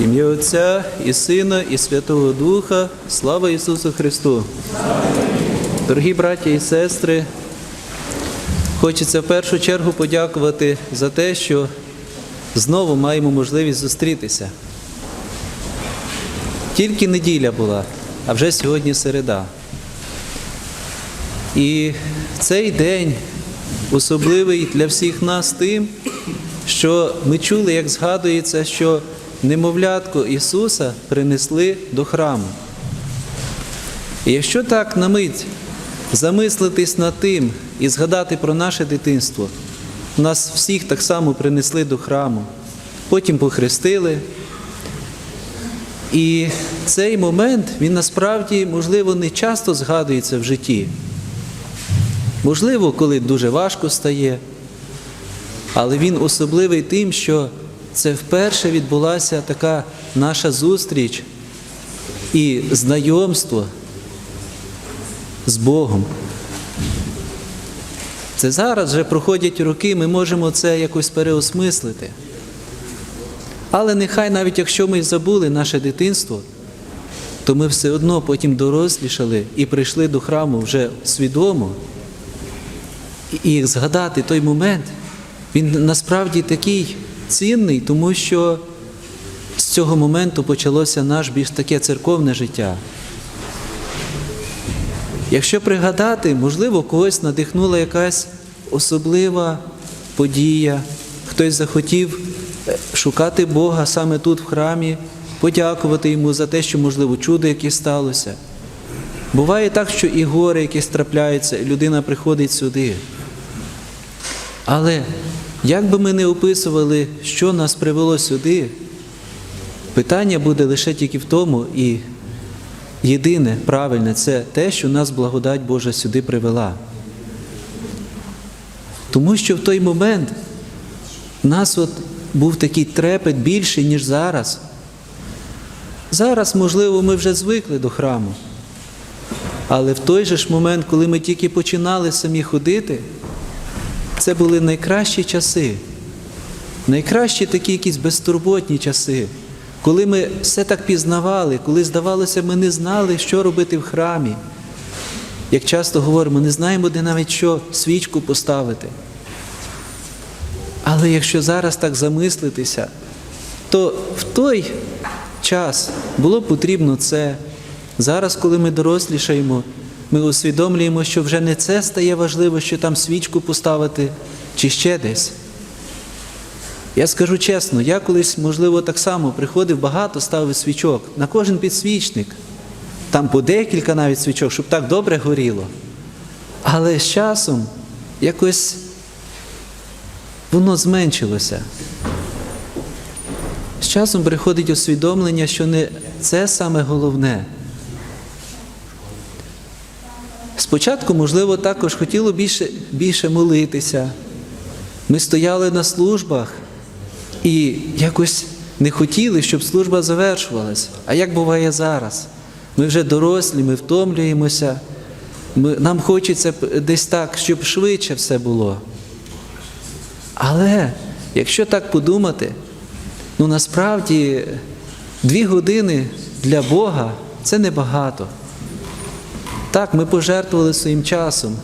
Ім'я Отця і Сина, і Святого Духа, слава Ісусу Христу! Дорогі браті і сестри, хочеться в першу чергу подякувати за те, що знову маємо можливість зустрітися. Тільки неділя була, а вже сьогодні середа. І цей день особливий для всіх нас тим, що ми чули, як згадується, що немовлятко Ісуса принесли до храму. І якщо так на мить замислитись над тим і згадати про наше дитинство, нас всіх так само принесли до храму, потім похрестили. І цей момент, він насправді, можливо, не часто згадується в житті. Можливо, коли дуже важко стає, але він особливий тим, що це вперше відбулася така наша зустріч і знайомство з Богом. Це зараз вже проходять роки, ми можемо це якось переосмислити. Але нехай навіть якщо ми забули наше дитинство, то ми все одно потім дорослішали і прийшли до храму вже свідомо. І згадати той момент, він насправді такий цінний, тому що з цього моменту почалося наш більш таке церковне життя. Якщо пригадати, можливо, когось надихнула якась особлива подія, хтось захотів е, шукати Бога саме тут, в храмі, подякувати йому за те, що, можливо, чудо якесь сталося. Буває так, що і горе якесь трапляється, і людина приходить сюди. Але як би ми не описували, що нас привело сюди, питання буде лише тільки в тому, і єдине правильне це те, що нас благодать Божа сюди привела. Тому що в той момент в нас от був такий трепет більший, ніж зараз. Зараз, можливо, ми вже звикли до храму. Але в той же ж момент, коли ми тільки починали самі ходити, це були найкращі часи, найкращі такі якісь безтурботні часи, коли ми все так пізнавали, коли, здавалося, ми не знали, що робити в храмі. Як часто говоримо, не знаємо, де навіть що свічку поставити. Але якщо зараз так замислитися, то в той час було потрібно це. Зараз, коли ми дорослішаємо, ми усвідомлюємо, що вже не це стає важливо, що там свічку поставити чи ще десь. Я скажу чесно, я колись, можливо, так само приходив, багато ставив свічок на кожен підсвічник, там по декілька навіть свічок, щоб так добре горіло. Але з часом якось воно зменшилося. З часом приходить усвідомлення, що не це саме головне. Спочатку, можливо, також хотіло більше, більше молитися. Ми стояли на службах і якось не хотіли, щоб служба завершувалась. А як буває зараз? Ми вже дорослі, ми втомлюємося, ми, нам хочеться десь так, щоб швидше все було. Але якщо так подумати, ну насправді дві години для Бога це небагато. Так, ми пожертвували своїм часом.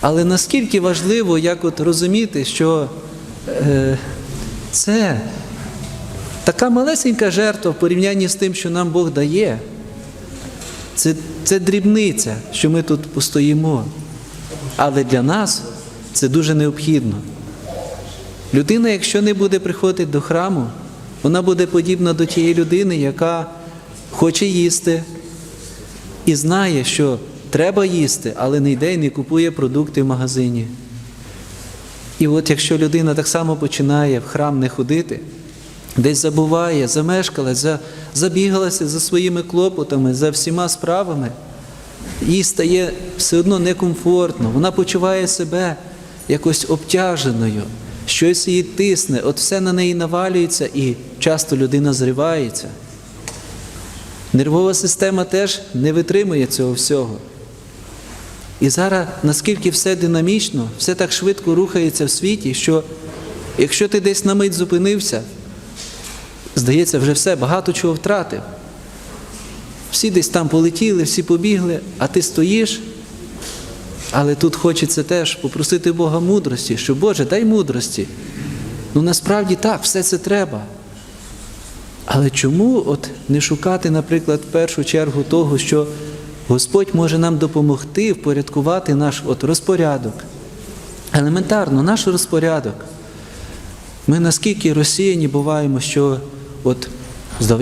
Але наскільки важливо як от розуміти, що це така малесенька жертва в порівнянні з тим, що нам Бог дає. Це, це дрібниця, що ми тут постоїмо. Але для нас це дуже необхідно. Людина, якщо не буде приходити до храму, вона буде подібна до тієї людини, яка хоче їсти і знає, що треба їсти, але не йде і не купує продукти в магазині. І от якщо людина так само починає в храм не ходити, десь забуває, замешкалась, за, забігалася за своїми клопотами, за всіма справами, їй стає все одно некомфортно, вона почуває себе якось обтяженою, щось її тисне, от все на неї навалюється і часто людина зривається. Нервова система теж не витримує цього всього. І зараз наскільки все динамічно, все так швидко рухається в світі, що якщо ти десь на мить зупинився, здається, вже все, багато чого втратив. Всі десь там полетіли, всі побігли, а ти стоїш. Але тут хочеться теж попросити Бога мудрості, що Боже, дай мудрості. Ну насправді так, все це треба. Але чому от не шукати, наприклад, в першу чергу того, що Господь може нам допомогти впорядкувати наш от розпорядок? Елементарно, наш розпорядок. Ми наскільки розсіяні буваємо, що от,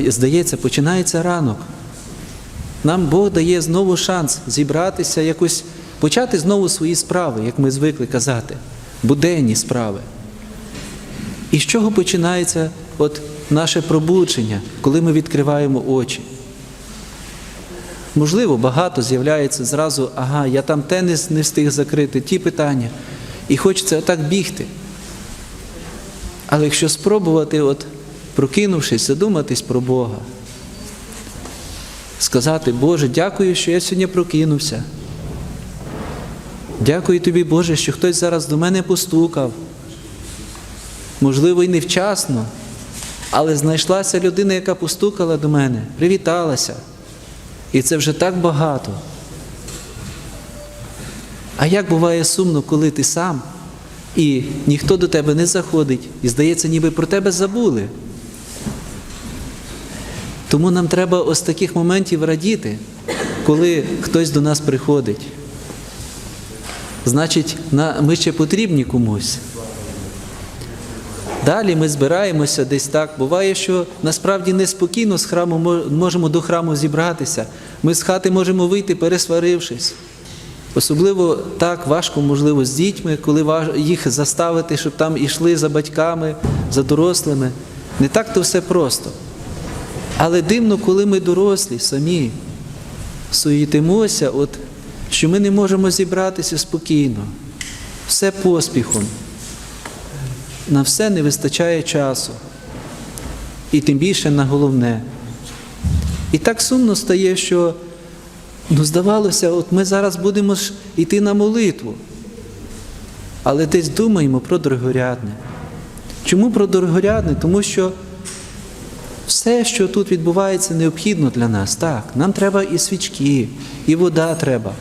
здається, починається ранок. Нам Бог дає знову шанс зібратися, якось почати знову свої справи, як ми звикли казати, буденні справи. І з чого починається от наше пробудження, коли ми відкриваємо очі? Можливо, багато з'являється зразу, ага, я там те не, не встиг закрити, ті питання. І хочеться отак бігти. Але якщо спробувати, от, прокинувшись, задуматись про Бога, сказати, Боже, дякую, що я сьогодні прокинувся. Дякую тобі, Боже, що хтось зараз до мене постукав. Можливо, і невчасно, але знайшлася людина, яка постукала до мене, привіталася. І це вже так багато. А як буває сумно, коли ти сам і ніхто до тебе не заходить, і здається, ніби про тебе забули. Тому нам треба ось таких моментів радіти, коли хтось до нас приходить. Значить, ми ще потрібні комусь. Далі ми збираємося десь так. Буває, що насправді неспокійно з храму можемо до храму зібратися. Ми з хати можемо вийти, пересварившись. Особливо так важко, можливо, з дітьми, коли їх заставити, щоб там ішли за батьками, за дорослими. Не так то все просто. Але дивно, коли ми дорослі самі суєтимося, от, що ми не можемо зібратися спокійно, все поспіхом. На все не вистачає часу. І тим більше на головне. І так сумно стає, що ну, здавалося, от ми зараз будемо ж йти на молитву. Але десь думаємо про дорогорядне. Чому про дорогорядне? Тому що все, що тут відбувається, необхідно для нас. Так, нам треба і свічки, і вода треба.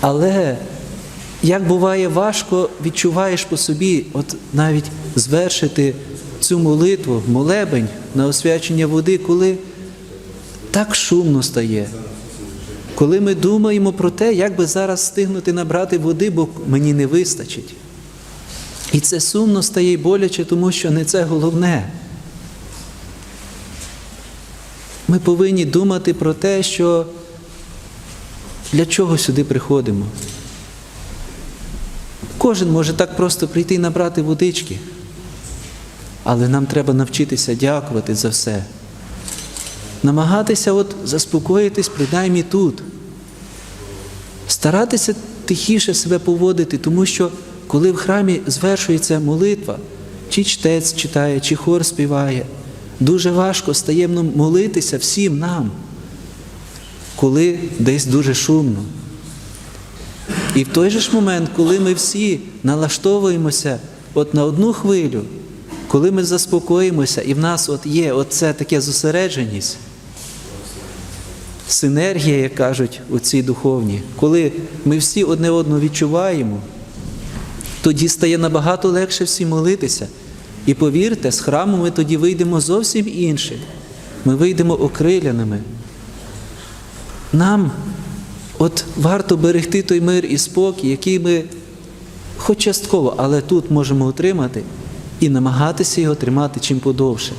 Але як буває важко, відчуваєш по собі, от навіть звершити цю молитву, молебень на освячення води, коли так шумно стає. Коли ми думаємо про те, як би зараз стигнути набрати води, бо мені не вистачить. І це сумно стає і боляче, тому що не це головне. Ми повинні думати про те, що для чого сюди приходимо. Кожен може так просто прийти і набрати водички, але нам треба навчитися дякувати за все. Намагатися от заспокоїтись, принаймні тут. Старатися тихіше себе поводити, тому що коли в храмі звершується молитва, чи чтець читає, чи хор співає, дуже важко стає молитися всім нам, коли десь дуже шумно. І в той же ж момент, коли ми всі налаштовуємося от на одну хвилю, коли ми заспокоїмося, і в нас от є оце таке зосередженість, синергія, як кажуть у цій духовній, коли ми всі одне одного відчуваємо, тоді стає набагато легше всі молитися. І повірте, з храму ми тоді вийдемо зовсім інші. Ми вийдемо окриляними. Нам от варто берегти той мир і спокій, який ми хоч частково, але тут можемо отримати, і намагатися його тримати чим подовше.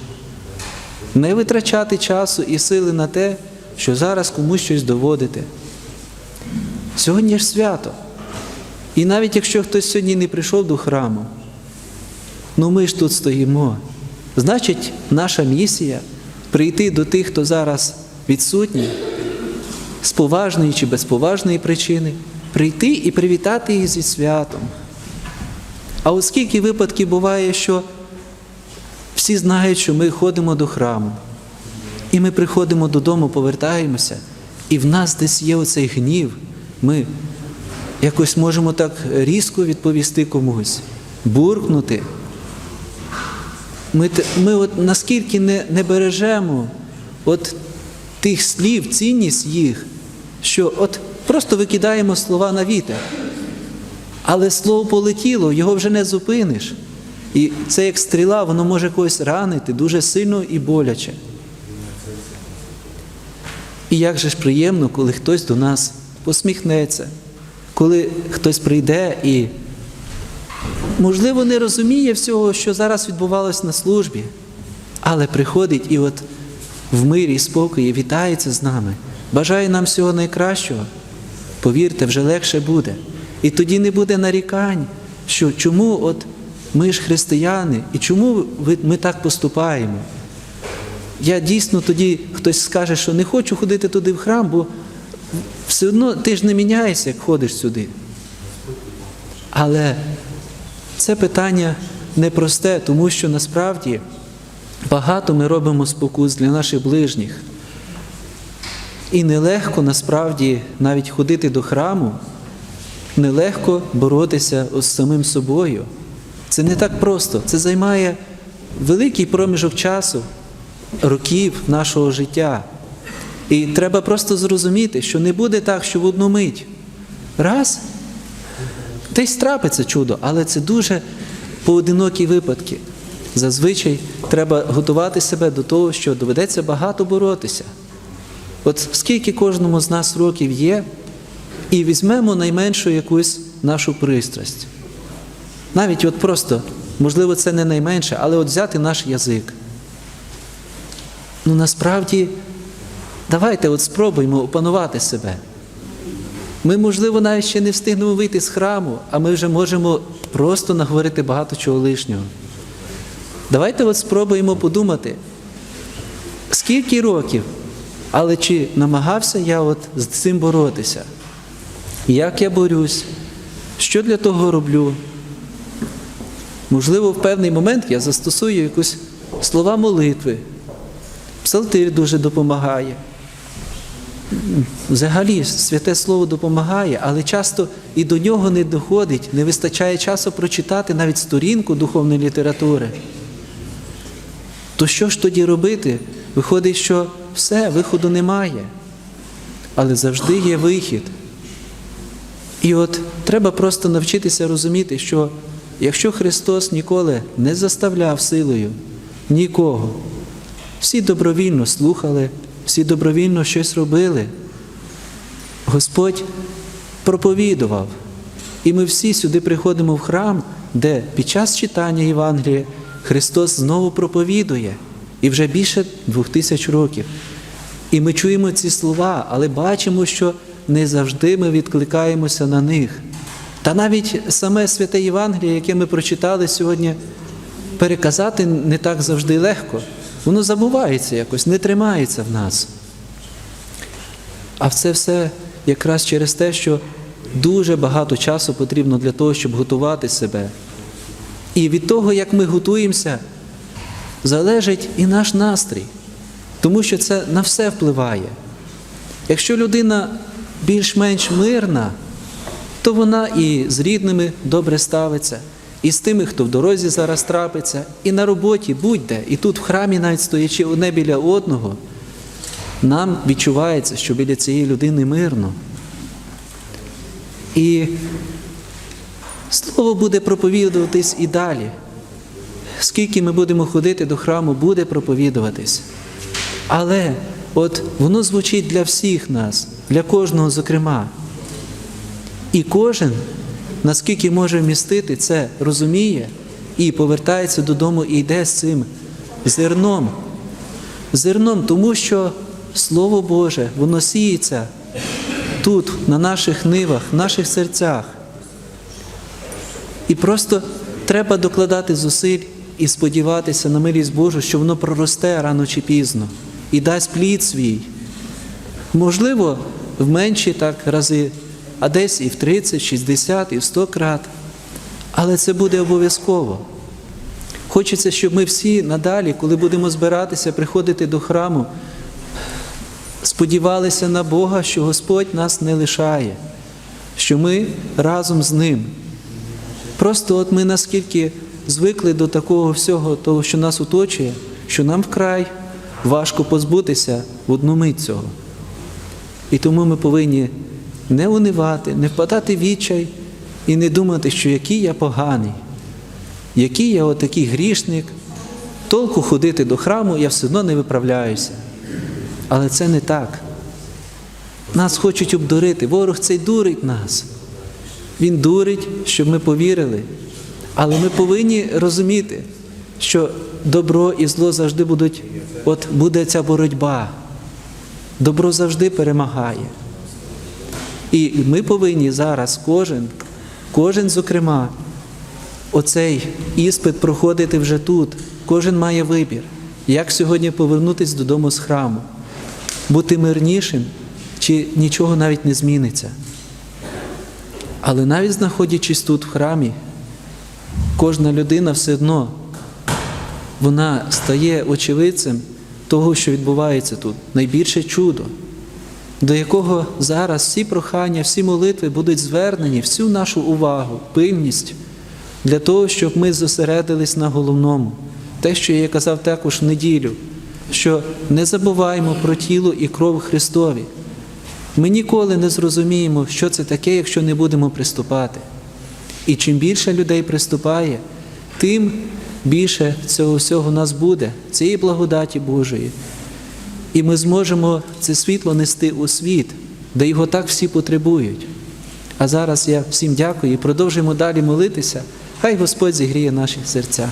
Не витрачати часу і сили на те, що зараз комусь щось доводити. Сьогодні ж свято. І навіть якщо хтось сьогодні не прийшов до храму, ну ми ж тут стоїмо. Значить, наша місія прийти до тих, хто зараз відсутній, з поважної чи безповажної причини, прийти і привітати їх зі святом. А оскільки випадків буває, що всі знають, що ми ходимо до храму, і ми приходимо додому, повертаємося, і в нас десь є оцей гнів, ми якось можемо так різко відповісти комусь, буркнути. Ми, ми от наскільки не, не бережемо от тих слів, цінність їх, що от просто викидаємо слова на вітер. Але слово полетіло, його вже не зупиниш. І це як стріла, воно може когось ранити дуже сильно і боляче. І як же ж приємно, коли хтось до нас посміхнеться, коли хтось прийде і, можливо, не розуміє всього, що зараз відбувалось на службі, але приходить і от в мирі і спокої вітається з нами, бажає нам всього найкращого. Повірте, вже легше буде. І тоді не буде нарікань, що чому от ми ж християни, і чому ми так поступаємо. Я дійсно тоді хтось скаже, що не хочу ходити туди в храм, бо все одно ти ж не міняєшся, як ходиш сюди. Але це питання непросте, тому що насправді багато ми робимо спокус для наших ближніх. І нелегко насправді навіть ходити до храму, нелегко боротися з самим собою. Це не так просто. Це займає великий проміжок часу, років нашого життя. І треба просто зрозуміти, що не буде так, що в одну мить. Раз, десь трапиться чудо, але це дуже поодинокі випадки. Зазвичай треба готувати себе до того, що доведеться багато боротися. От скільки кожному з нас років є, і візьмемо найменшу якусь нашу пристрасть. Навіть от просто, можливо, це не найменше, але от взяти наш язик. Ну насправді, давайте от спробуємо опанувати себе. Ми, можливо, навіть ще не встигнемо вийти з храму, а ми вже можемо просто наговорити багато чого лишнього. Давайте от спробуємо подумати, скільки років, але чи намагався я от з цим боротися? Як я борюсь? Що для того роблю? Можливо, в певний момент я застосую якусь слова молитви. Псалтир дуже допомагає. Взагалі, святе слово допомагає, але часто і до нього не доходить, не вистачає часу прочитати навіть сторінку духовної літератури. То що ж тоді робити? Виходить, що все, виходу немає. Але завжди є вихід. І от треба просто навчитися розуміти, що якщо Христос ніколи не заставляв силою нікого, всі добровільно слухали, всі добровільно щось робили, Господь проповідував. І ми всі сюди приходимо в храм, де під час читання Євангелія Христос знову проповідує і вже більше двох тисяч років. І ми чуємо ці слова, але бачимо, що не завжди ми відкликаємося на них. Та навіть саме святе Євангеліє, яке ми прочитали сьогодні, переказати не так завжди легко. Воно забувається якось, не тримається в нас. А це все якраз через те, що дуже багато часу потрібно для того, щоб готувати себе. І від того, як ми готуємося, залежить і наш настрій, тому що це на все впливає. Якщо людина більш-менш мирна, то вона і з рідними добре ставиться, і з тими, хто в дорозі зараз трапиться, і на роботі будь-де, і тут в храмі, навіть стоячи одне біля одного, нам відчувається, що біля цієї людини мирно. І слово буде проповідуватись і далі. Скільки ми будемо ходити до храму, буде проповідуватись. Але от воно звучить для всіх нас, для кожного зокрема. І кожен, наскільки може вмістити, це розуміє і повертається додому і йде з цим зерном. Зерном, тому що Слово Боже, воно сіється тут, на наших нивах, в наших серцях. І просто треба докладати зусиль і сподіватися на милість Божу, що воно проросте рано чи пізно і дасть плід свій. Можливо, в менші так рази, а десь і в 30, 60, і в 100 крат. Але це буде обов'язково. Хочеться, щоб ми всі надалі, коли будемо збиратися, приходити до храму, сподівалися на Бога, що Господь нас не лишає, що ми разом з Ним. Просто от ми наскільки звикли до такого всього, того, що нас оточує, що нам вкрай важко позбутися в одну мить цього. І тому ми повинні не унивати, не впадати відчай і не думати, що який я поганий, який я отакий грішник, толку ходити до храму, я все одно не виправляюся. Але це не так. Нас хочуть обдурити. Ворог цей дурить нас. Він дурить, щоб ми повірили. Але ми повинні розуміти, що добро і зло завжди будуть, от буде ця боротьба. Добро завжди перемагає. І ми повинні зараз, кожен, кожен, зокрема, оцей іспит проходити вже тут. Кожен має вибір, як сьогодні повернутися додому з храму, бути мирнішим, чи нічого навіть не зміниться. Але навіть знаходячись тут в храмі, кожна людина все одно вона стає очевидцем того, що відбувається тут. Найбільше чудо, до якого зараз всі прохання, всі молитви будуть звернені, всю нашу увагу, пильність для того, щоб ми зосередились на головному. Те, що я казав також в неділю, що не забуваємо про тіло і кров Христові. Ми ніколи не зрозуміємо, що це таке, якщо не будемо приступати. І чим більше людей приступає, тим більше цього всього в нас буде, цієї благодаті Божої. І ми зможемо це світло нести у світ, де його так всі потребують. А зараз я всім дякую і продовжуємо далі молитися. Хай Господь зігріє наші серця.